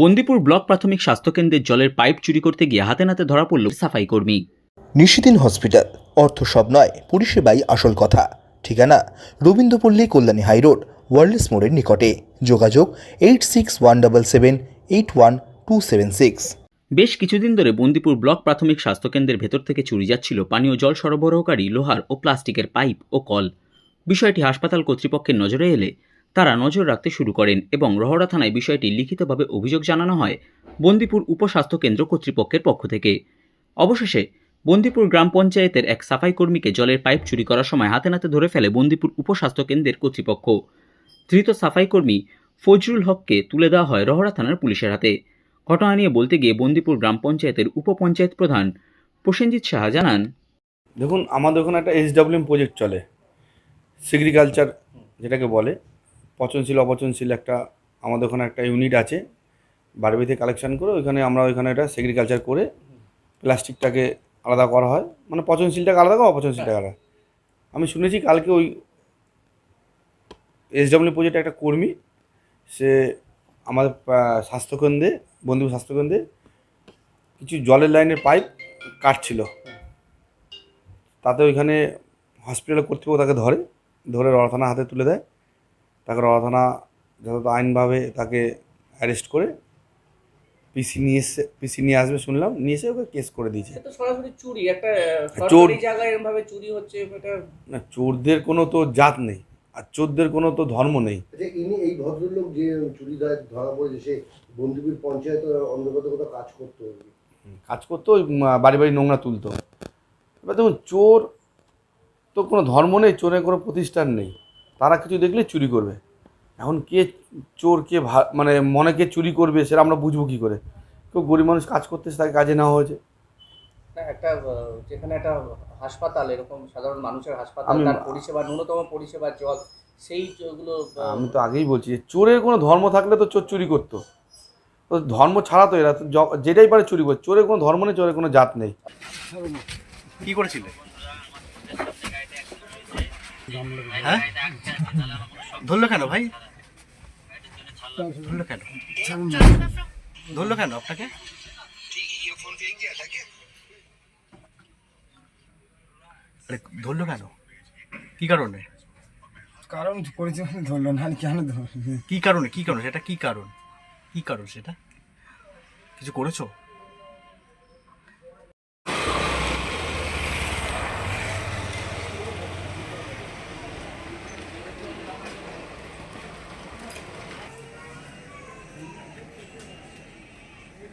Bandipur block প্রাথমিক স্বাস্থ্যকেন্দ্রের জলের পাইপ চুরি করতে গিয়ে হাতে নাতে ধরা পড়ল সাফাই কর্মী। নিশিদিন হসপিটাল। অর্থ সব নয় পরিষেবাই আসল কথা। ঠিকানা রবীন্দ্রপল্লী কল্যাণী হাইরোড ওয়ার্ল্ডস মোড়ের নিকটে। যোগাযোগ eight six one double seven eight one two seven six. বেশ কিছুদিন ধরে বন্দিপুর ব্লক প্রাথমিক স্বাস্থ্যকেন্দ্রের ভেতর থেকে চুরি যাচ্ছিল পানীয় জল সরবরাহকারী লোহার ও প্লাস্টিকের পাইপ ও কল। বিষয়টি হাসপাতাল কর্তৃপক্ষের নজরে এলে তারা নজর রাখতে শুরু করেন এবং রহড়া থানায় বিষয়টি লিখিতভাবে অভিযোগ জানানো হয় বন্দিপুর উপস্বাস্থ্য কেন্দ্র কর্তৃপক্ষের পক্ষ থেকে। অবশেষে বন্দিপুর গ্রাম পঞ্চায়েতের এক সাফাই কর্মীকে জলের পাইপ চুরি করার সময় হাতে নাতে ধরে ফেলে বন্দিপুর উপস্বাস্থ্য কেন্দ্রের কর্তৃপক্ষ। ধৃত সাফাই কর্মী ফজরুল হককে তুলে দেওয়া হয় রহড়া থানার পুলিশের হাতে। ঘটনা নিয়ে বলতে গিয়ে বন্দিপুর গ্রাম পঞ্চায়েতের উপপঞ্চায়েত প্রধান প্রসেনজিৎ সাহা জানান, দেখুন, আমাদের ওখানে একটা এইচডাব্লিউএম প্রজেক্ট চলে। সেগ্রিকালচার যেটাকে বলে পচনশীল, অপচনশীল একটা, আমাদের ওখানে একটা ইউনিট আছে। বারবিতে কালেকশন করে ওইখানে আমরা ওইখানে এটা সেগ্রিকালচার করে প্লাস্টিকটাকে আলাদা করা হয়। মানে পচনশীলটাকে আলাদা করা, অপচনশীলটাকে আলাদা। আমি শুনেছি কালকে ওই এইচডাব্লিউ প্রজেক্টের একটা কর্মী, সে আমাদের স্বাস্থ্যকেন্দ্রে, বন্ধু স্বাস্থ্যকেন্দ্রে কিছু জলের লাইনের পাইপ কাটছিল। তাতে ওইখানে হসপিটাল কর্তৃপক্ষ তাকে ধরে ধরে রড়া থানা হাতে তুলে দেয়। তাকে রড়া থানা যথাযথ আইনভাবে তাকে অ্যারেস্ট করে পিসি নিয়ে এসে পিসি নিয়ে আসবে শুনলাম নিয়ে এসে ওকে কেস করে দিয়েছে। সরাসরি চুরি একটা চোর- জায়গায় চুরি হচ্ছে এটা না চোরদের কোনো তো জাত নেই আর চোরদের কোনো তো ধর্ম নেই। আচ্ছা ইনি এই ভদ্রলোক যে চুরিদার ধরা পড়েছে সে বন্ধুবীর পঞ্চায়েত অন্তর্গত কোথাও কাজ করতো? কাজ করতো ওই বাড়ি বাড়ি নোংরা তুলতো। এবার দেখুন চোর তো কোনো ধর্ম নেই চোরের কোনো প্রতিষ্ঠান নেই। তারা কিছু দেখলে চুরি করবে। এখন কে চোর কে ভা- মানে মনে কে চুরি করবে সেটা আমরা বুঝব কী করে? কেউ গরিব মানুষ কাজ করতেছে তাকে কাজে নেওয়া হয়েছে। না, একটা যেখানে একটা হাসপাতাল এরকম সাধারণ মানুষের হাসপাতাল তার পরিষেবা ন্যূনতম পরিষেবা জল সেই যেগুলো আমি তো আগেই বলছি যে চোরের কোনো ধর্ম থাকলে তো চোর চুরি করতো। তো ধর্ম ছাড়া তো এরা তো যেটাই পারে চুরি করে। চোরের কোনো ধর্ম নেই চোরের কোনো জাত নেই। কি করেছিলে? হ্যাঁ? ধরলো কেন ভাই? ধরলো কেন? ধরলো কেন আপনাকে? আরে ধরলো কেন? কি কারণে? কারণ করেছে ধরলো না কেন ধরলো? কি কারণে? কি কারণ? সেটা কি কারণ? কি কারণ সেটা? কিছু করেছ?